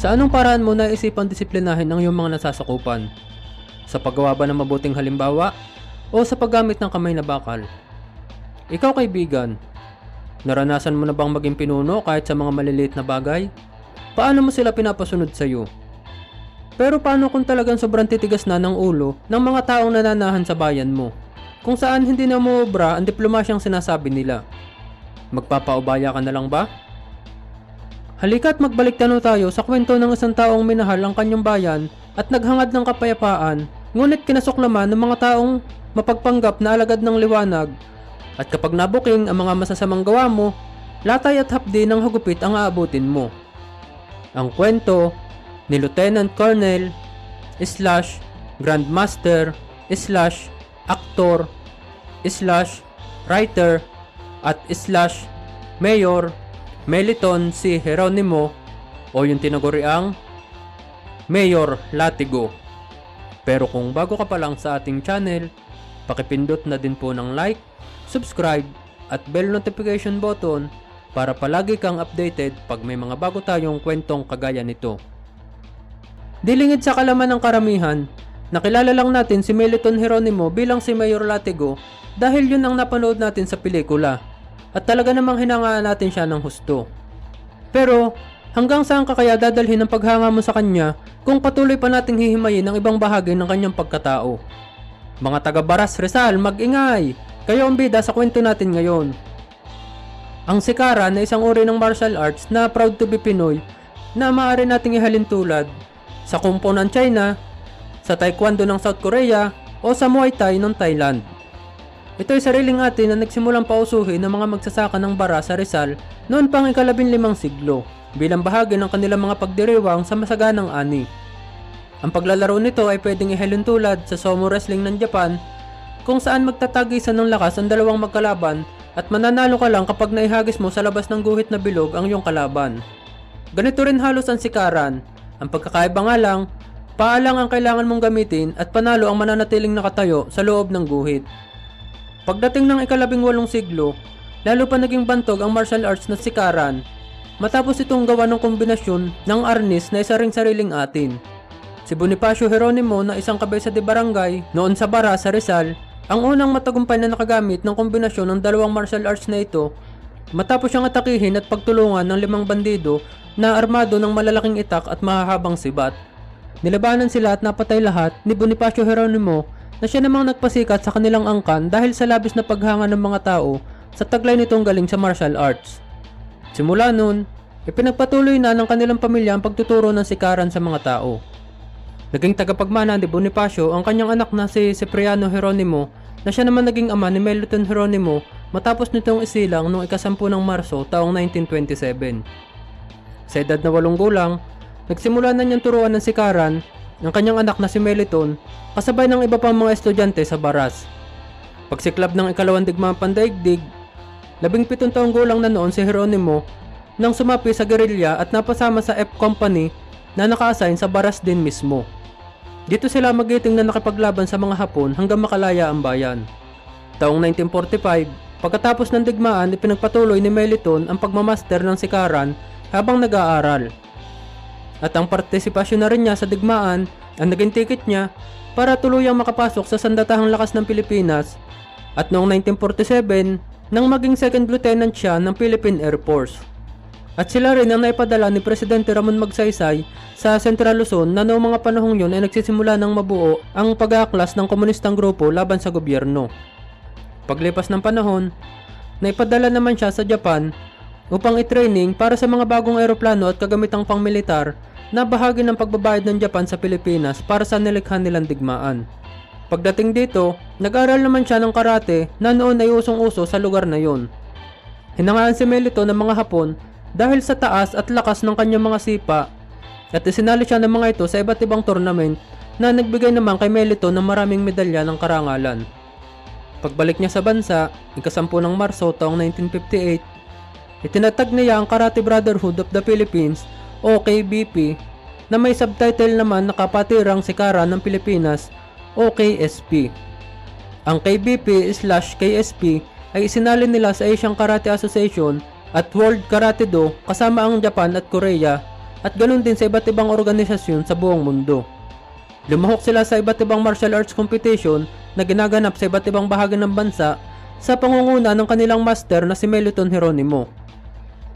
Sa anong paraan mo naisipang disiplinahin ang iyong mga nasasakupan? Sa paggawa ba ng mabuting halimbawa? O sa paggamit ng kamay na bakal? Ikaw kaibigan, naranasan mo na bang maging pinuno kahit sa mga maliliit na bagay? Paano mo sila pinapasunod sa iyo? Pero paano kung talagang sobrang titigas na ng ulo ng mga taong nananahan sa bayan mo? Kung saan hindi na umuobra ang diplomasyang sinasabi nila. Magpapaubaya ka na lang ba? Halika't magbalik tano tayo sa kwento ng isang taong minahal ang kanyang bayan at naghangad ng kapayapaan, ngunit kinasuklaman ng mga taong mapagpanggap na alagad ng liwanag. At kapag nabuking ang mga masasamang gawa mo, latay at hapdi ng hagupit ang aabutin mo. Ang kwento ni Lieutenant Colonel slash Grandmaster slash Actor slash Writer at slash Mayor Meliton si Geronimo o yung tinaguriang Mayor Latigo. Pero kung bago ka pa lang sa ating channel, pakipindot na din po ng like, subscribe at bell notification button para palagi kang updated pag may mga bago tayong kwentong kagaya nito. Dilingid sa kalaman ng karamihan, nakilala lang natin si Meliton Geronimo bilang si Mayor Latigo dahil yun ang napanood natin sa pelikula at talaga namang hinangaan natin siya ng husto. Pero hanggang saan ka kaya dadalhin ang paghanga mo sa kanya kung patuloy pa nating hihimayin ang ibang bahagi ng kanyang pagkatao? Mga taga Baras Rizal, mag-ingay! Kayo ang bida sa kwento natin ngayon. Ang sikara na isang uri ng martial arts na proud to be Pinoy na maaari nating ihalin tulad sa Fu ng China, sa Taekwondo ng South Korea o sa Muay Thai ng Thailand. Ito ay sariling atin na nagsimulang pausuhin ng mga magsasaka ng bara sa Rizal noon pang ikalabing limang siglo bilang bahagi ng kanilang mga pagdiriwang sa masaganang ani. Ang paglalaro nito ay pwedeng ihalin tulad sa sumo wrestling ng Japan kung saan magtatagisan ng lakas ang dalawang magkalaban at mananalo ka lang kapag naihagis mo sa labas ng guhit na bilog ang iyong kalaban. Ganito rin halos ang sikaran. Ang pagkakaiba nga lang, paalang ang kailangan mong gamitin at panalo ang mananatiling nakatayo sa loob ng guhit. Pagdating ng ikalabing walong siglo, lalo pa naging bantog ang martial arts na sikaran matapos itong gawa ng kombinasyon ng arnis na isa ring sariling atin. Si Bonifacio Geronimo na isang kabesa de barangay noon sa Bara sa Rizal, ang unang matagumpay na nakagamit ng kombinasyon ng dalawang martial arts na ito matapos siyang atakihin at pagtulungan ng limang bandido na armado ng malalaking itak at mahahabang sibat. Nilabanan sila at napatay lahat ni Bonifacio Geronimo na siya namang nagpasikat sa kanilang angkan dahil sa labis na paghanga ng mga tao sa taglay nitong galing sa martial arts. Simula noon, ipinagpatuloy na ng kanilang pamilya ang pagtuturo ng sikaran sa mga tao. Naging tagapagmana ni Bonifacio ang kanyang anak na si Cipriano Geronimo na siya naman naging ama ni Meliton Geronimo matapos nitong isilang noong ikasampu ng Marso taong 1927. Sa edad na walong gulang, nagsimula na niyang turuan ng sikaran ng kanyang anak na si Meliton kasabay ng iba pang mga estudyante sa Baras. Pagsiklab ng ikalawang digmaan pandaigdig, labing pitong taong gulang na noon si Geronimo nang sumapi sa gerilya at napasama sa F Company na naka-assign sa Baras din mismo. Dito sila magiting na nakipaglaban sa mga Hapon hanggang makalaya ang bayan. Taong 1945, pagkatapos ng digmaan, ipinagpatuloy ni Meliton ang pagmamaster ng sikaran habang nag-aaral. At ang partisipasyon na rin niya sa digmaan ang naging ticket niya para tuluyang makapasok sa sandatahang lakas ng Pilipinas at noong 1947 nang maging second lieutenant siya ng Philippine Air Force. At sila rin ang naipadala ni Presidente Ramon Magsaysay sa Central Luzon na noong mga panahong yun ay nagsisimula ng mabuo ang pag-aaklas ng komunistang grupo laban sa gobyerno. Paglipas ng panahon, naipadala naman siya sa Japan upang i-training para sa mga bagong eroplano at kagamitang pangmilitar na bahagi ng pagbabayad ng Japan sa Pilipinas para sa nilikha nilang digmaan. Pagdating dito, nag-aral naman siya ng karate na noon ay usong-uso sa lugar na yon. Hinangaan si Melito ng mga Hapon dahil sa taas at lakas ng kanyang mga sipa at isinali siya ng mga ito sa iba't ibang tournament na nagbigay naman kay Melito ng maraming medalya ng karangalan. Pagbalik niya sa bansa, ikasampu ng Marso taong 1958, itinatag niya ang Karate Brotherhood of the Philippines o KBP na may subtitle naman na Kapatirang Sikara ng Pilipinas o KSP. Ang KBP slash KSP ay isinalin nila sa Asian Karate Association at World Karate Do kasama ang Japan at Korea at ganun din sa iba't ibang organisasyon sa buong mundo. Lumahok sila sa iba't ibang martial arts competition na ginaganap sa iba't ibang bahagi ng bansa sa pangunguna ng kanilang master na si Meliton Hieronimo.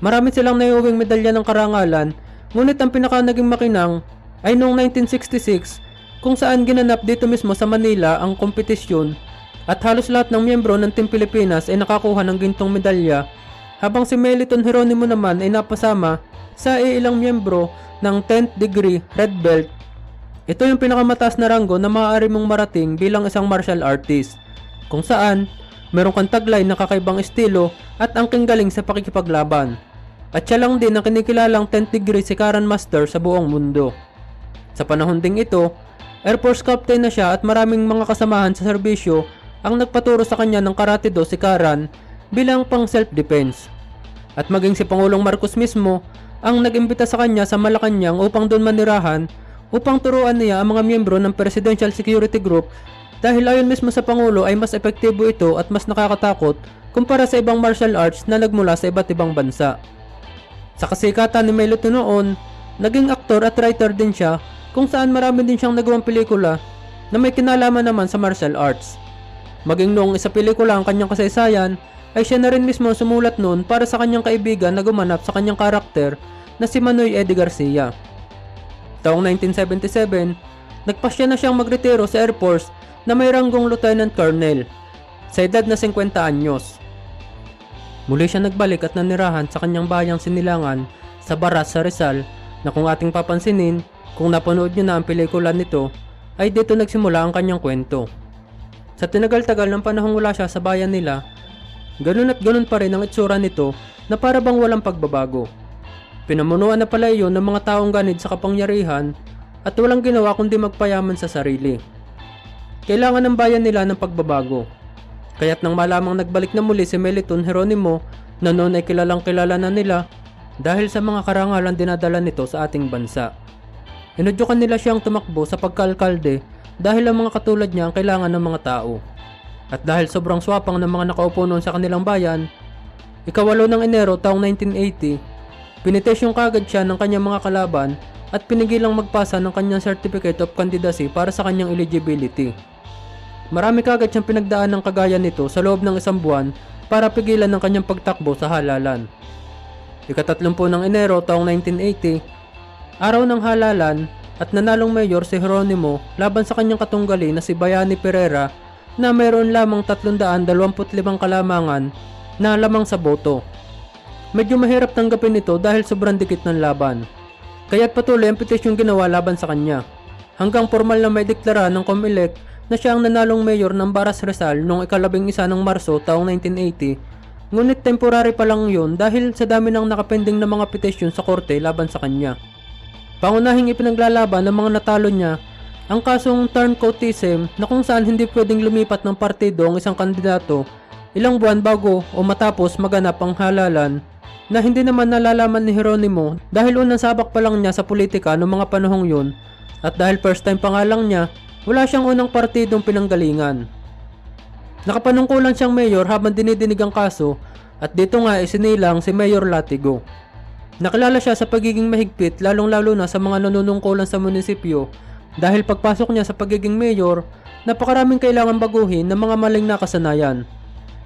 Marami silang naiuwing medalya ng karangalan, ngunit ang pinaka naging makinang ay noong 1966 kung saan ginanap dito mismo sa Manila ang kompetisyon at halos lahat ng miyembro ng Team Pilipinas ay nakakuha ng gintong medalya habang si Meliton Hieronimo naman ay napasama sa ilang miyembro ng 10th degree red belt. Ito yung pinakamataas na ranggo na maaari mong marating bilang isang martial artist kung saan meron kang taglay na kakaibang estilo at angking galing sa pakikipaglaban. At siya lang din ang kinikilalang 10th degree Sikaran Master sa buong mundo. Sa panahon ding ito, Air Force Captain na siya at maraming mga kasamahan sa serbisyo ang nagpaturo sa kanya ng Karate Do Sikaran bilang pang self-defense. At maging si Pangulong Marcos mismo ang nag-imbita sa kanya sa Malacanang upang doon manirahan upang turuan niya ang mga miyembro ng Presidential Security Group dahil ayon mismo sa Pangulo ay mas epektibo ito at mas nakakatakot kumpara sa ibang martial arts na nagmula sa iba't ibang bansa. Sa kasikatan ni Meloto noon, naging aktor at writer din siya kung saan marami din siyang nagawang pelikula na may kinalaman naman sa martial arts. Maging noong isa pelikula ang kanyang kasaysayan, ay siya na rin mismo sumulat noon para sa kanyang kaibigan na gumanap sa kanyang karakter na si Manoy Eddie Garcia. Taong 1977, nagpasya na siyang magretiro sa Air Force na may ranggong Lieutenant Colonel sa edad na 50 anyos. Muli siya nagbalik at nanirahan sa kanyang bayang sinilangan sa Baras sa Rizal na kung ating papansinin, kung napanood nyo na ang pelikula nito, ay dito nagsimula ang kanyang kwento. Sa tinagal-tagal ng panahong wala siya sa bayan nila, ganun at ganun pa rin ang itsura nito na para bang walang pagbabago. Pinamunuan na pala iyon ng mga taong ganid sa kapangyarihan at walang ginawa kundi magpayaman sa sarili. Kailangan ng bayan nila ng pagbabago. Kaya't nang malamang nagbalik na muli si Meliton Hieronimo na noon ay kilalang kilala na nila dahil sa mga karangalan dinadala nito sa ating bansa. Inudyukan nila siyang tumakbo sa pagkalkalde dahil ang mga katulad niya ang kailangan ng mga tao. At dahil sobrang swapang ng mga nakaupo noon sa kanilang bayan, ikawalo ng Enero taong 1980, pinetesyon kagad siya ng kanyang mga kalaban at pinigilang magpasa ng kanyang Certificate of Candidacy para sa kanyang eligibility. Marami kagad siyang pinagdaan ng kagaya nito sa loob ng isang buwan para pigilan ng kanyang pagtakbo sa halalan. Ikatatlumpo ng Enero taong 1980, araw ng halalan at nanalong mayor si Jeronimo laban sa kanyang katunggali na si Bayani Pereira na mayroon lamang 325 kalamangan na lamang sa boto. Medyo mahirap tanggapin ito dahil sobrang dikit ng laban. Kaya't patuloy ang petisyong ginawa laban sa kanya. Hanggang formal na may deklara ng COMELEC na siya ang nanalong mayor ng Baras Rizal noong ikalabing isa ng Marso taong 1980. Ngunit temporary pa lang yun dahil sa dami ng nakapending na mga petisyon sa korte laban sa kanya. Pangunahing ipinaglalaban ng mga natalo niya ang kasong turncoatism na kung saan hindi pwedeng lumipat ng partido ang isang kandidato ilang buwan bago o matapos maganap ang halalan na hindi naman nalalaman ni Jeronimo dahil unang sabak pa lang niya sa politika noong mga panahong yun at dahil first time pa nga lang niya, wala siyang unang partidong pinanggalingan. Nakapanungkulan siyang mayor habang dinidinig ang kaso at dito nga isinilang si Mayor Latigo. Nakilala siya sa pagiging mahigpit lalong lalo na sa mga nanunungkulan sa munisipyo dahil pagpasok niya sa pagiging mayor, napakaraming kailangan baguhin ng mga maling nakasanayan.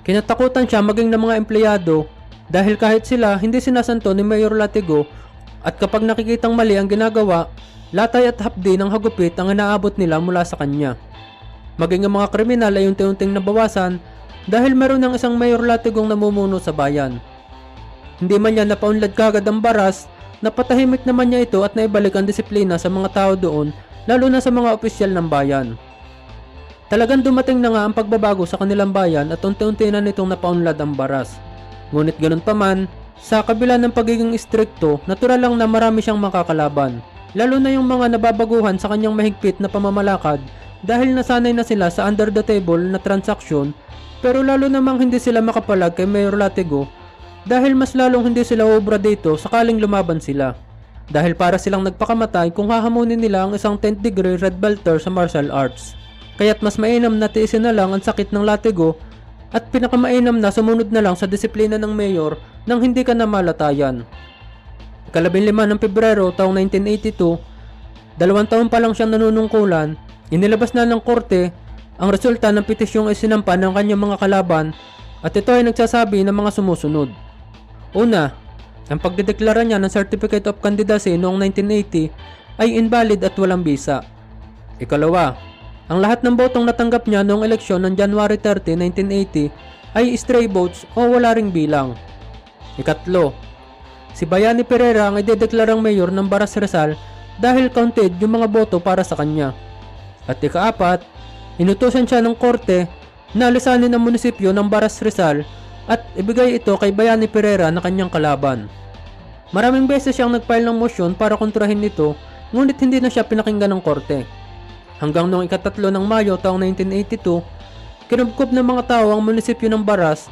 Kinatakutan siya maging ng mga empleyado dahil kahit sila hindi sinasanto ni Mayor Latigo at kapag nakikitang mali ang ginagawa, latay at hapdi ng hagupit ang inaabot nila mula sa kanya. Maging ang mga kriminal ay unti-unting nabawasan dahil meron ng isang Mayor Latigong namumuno sa bayan. Hindi man niya napaunlad kagad ang baras, napatahimik naman niya ito at naibalik ang disiplina sa mga tao doon lalo na sa mga opisyal ng bayan. Talagang dumating na nga ang pagbabago sa kanilang bayan at unti-unti na nitong napaunlad ang baras. Ngunit ganun pa man, sa kabila ng pagiging istrikto, natural lang na marami siyang makakalaban. Lalo na yung mga nababaguhan sa kanyang mahigpit na pamamalakad dahil nasanay na sila sa under the table na transaksyon pero lalo namang hindi sila makapalag kay Mayor Latigo dahil mas lalong hindi sila obra dito sakaling lumaban sila. Dahil para silang nagpakamatay kung hahamunin nila ang isang 10th degree red belter sa martial arts. Kaya't mas mainam na tiisin na lang ang sakit ng latigo at pinakamainam na sumunod na lang sa disiplina ng mayor nang hindi ka na malatayan. Ikalabing lima ng Pebrero taong 1982, dalawang taon pa lang siyang nanunungkulan, inilabas na ng korte ang resulta ng petisyong isinampa ng kanyang mga kalaban at ito ay nagsasabi ng mga sumusunod. Una, ang pagdedeklara niya ng Certificate of Candidacy noong 1980 ay invalid at walang bisa. Ikalawa, ang lahat ng botong natanggap niya noong eleksyon ng January 30, 1980 ay stray votes o wala ring bilang. Ikatlo, si Bayani Pereira ang idedeklarang mayor ng Baras Rizal dahil counted yung mga boto para sa kanya. At ikaapat, inutusan siya ng korte na alisanin ang munisipyo ng Baras Rizal at ibigay ito kay Bayani Pereira na kanyang kalaban. Maraming beses siyang nagfile ng motion para kontrahin ito ngunit hindi na siya pinakinggan ng korte. Hanggang noong ikatatlo ng Mayo taong 1982, kinubkob ng mga tao ang munisipyo ng Baras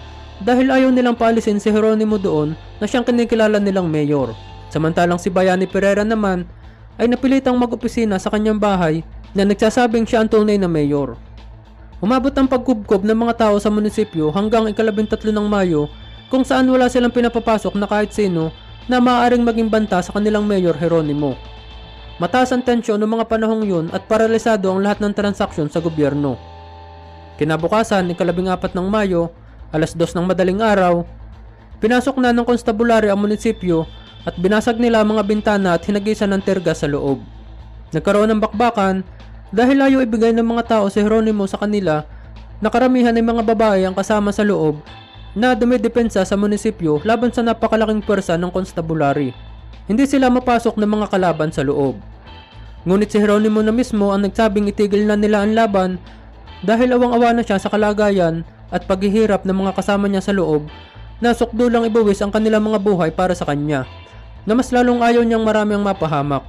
dahil ayaw nilang paalisin si Jeronimo doon na siyang kinikilala nilang mayor. Samantalang si Bayani Pereira naman ay napilitang mag-opisina sa kanyang bahay na nagsasabing siya ang tunay na mayor. Umabot ang pagkubkob ng mga tao sa munisipyo hanggang ikalabintatlo ng Mayo kung saan wala silang pinapapasok na kahit sino na maaaring maging banta sa kanilang mayor Jeronimo. Mataas ang tensyon noong mga panahong yun at paralisado ang lahat ng transaksyon sa gobyerno. Kinabukasan, ikalabing apat ng Mayo, alas dos ng madaling araw, pinasok na ng konstabulary ang munisipyo at binasag nila ang mga bintana at hinagisan ng terga sa loob. Nagkaroon ng bakbakan dahil ayaw ibigay ng mga tao si Jeronimo sa kanila na karamihan ay mga babae ang kasama sa loob na dumidepensa sa munisipyo laban sa napakalaking pwersa ng konstabulary. Hindi sila mapasok ng mga kalaban sa loob. Ngunit si Jeronimo na mismo ang nagsabing itigil na nila ang laban dahil awang-awa na siya sa kalagayan at paghihirap ng mga kasama niya sa loob na sukdo lang ibuwis ang kanilang mga buhay para sa kanya na mas lalong ayaw niyang marami ang mapahamak.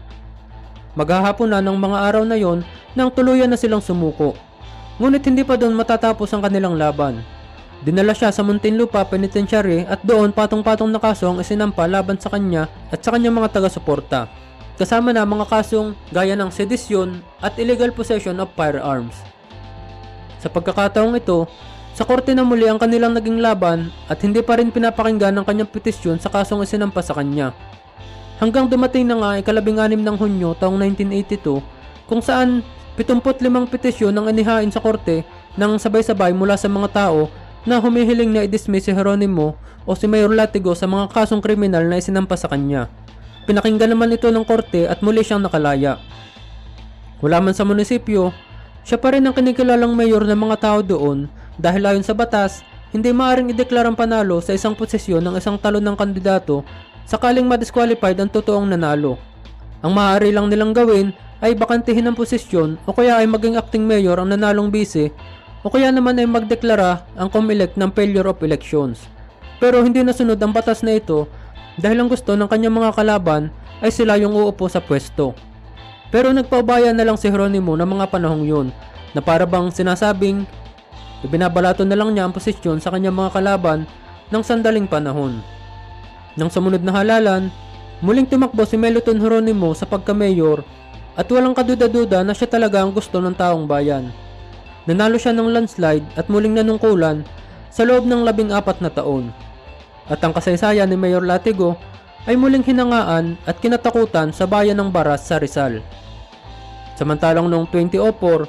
Maghahapon na ng mga araw na yon nang tuluyan na silang sumuko. Ngunit hindi pa doon matatapos ang kanilang laban. Dinala siya sa Muntinlupa Penitentiary at doon patong-patong na kaso ang isinampa laban sa kanya at sa kanyang mga taga-suporta. Kasama na mga kasong gaya ng sedisyon at illegal possession of firearms. Sa pagkakataong ito, sa korte na muli ang kanilang naging laban at hindi pa rin pinapakinggan ang kanyang petisyon sa kasong isinampa sa kanya. Hanggang dumating na nga ikalabing anim ng Hunyo taong 1982 kung saan 75 petisyon ang inihain sa korte nang sabay-sabay mula sa mga tao na humihiling na i-dismiss si Jeronimo o si Mayor Latigo sa mga kasong kriminal na isinampa sa kanya. Pinakinggan naman ito ng korte at muli siyang nakalaya. Wala man sa munisipyo, siya pa rin ang kinikilalang mayor ng mga tao doon dahil ayon sa batas, hindi maaaring ideklarang panalo sa isang posisyon ng isang talon ng kandidato sakaling ma-disqualified ang totoong nanalo. Ang maaari lang nilang gawin ay bakantihin ang posisyon o kaya ay maging acting mayor ang nanalong bise o kaya naman ay magdeklara ang COMELEC ng failure of elections. Pero hindi nasunod ang batas na ito dahil ang gusto ng kanyang mga kalaban ay sila yung uupo sa pwesto. Pero nagpaubaya na lang si Jeronimo ng mga panahong yun na para bang sinasabing ibinabalato na lang niya ang posisyon sa kanyang mga kalaban ng sandaling panahon. Nang sumunod na halalan, muling tumakbo si Meloton Jeronimo sa pagka-mayor at walang kaduda-duda na siya talaga ang gusto ng taong bayan. Nanalo siya ng landslide at muling nanungkulan sa loob ng labing apat na taon. At ang kasaysayan ni Mayor Latigo ay muling hinangaan at kinatakutan sa bayan ng Baras sa Rizal. Samantalang noong 2004,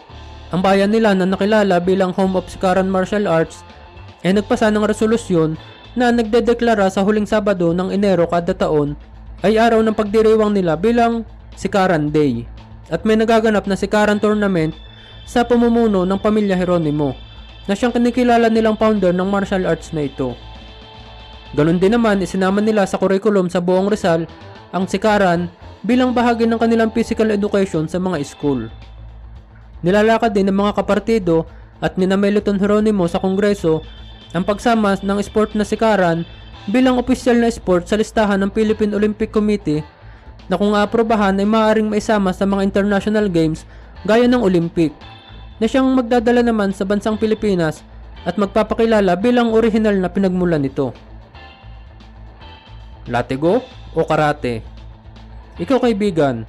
ang bayan nila na nakilala bilang Home of Sikaran Martial Arts ay nagpasa ng resolusyon na nagdedeklara sa huling Sabado ng Enero kada taon ay araw ng pagdiriwang nila bilang Sikaran Day at may nagaganap na Sikaran Tournament sa pamumuno ng pamilya Jeronimo na siyang kinikilala nilang founder ng martial arts na ito. Ganon din naman isinama nila sa curriculum sa buong Rizal ang Sikaran bilang bahagi ng kanilang physical education sa mga school. Nilalakad din ng mga kapartido at ni Meloton Jeronimo sa Kongreso ang pagsama ng sport na Sikaran bilang opisyal na sport sa listahan ng Philippine Olympic Committee na kung aaprobahan ay maaaring maisama sa mga international games gaya ng Olympic na siyang magdadala naman sa bansang Pilipinas at magpapakilala bilang orihinal na pinagmulan nito. Latigo o karate? Ikaw kaibigan,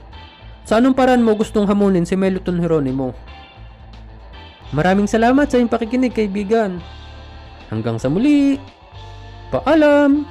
sa anong paraan mo gustong hamunin si Meloton Jeronimo? Maraming salamat sa iyong pakikinig kaibigan. Hanggang sa muli. Paalam!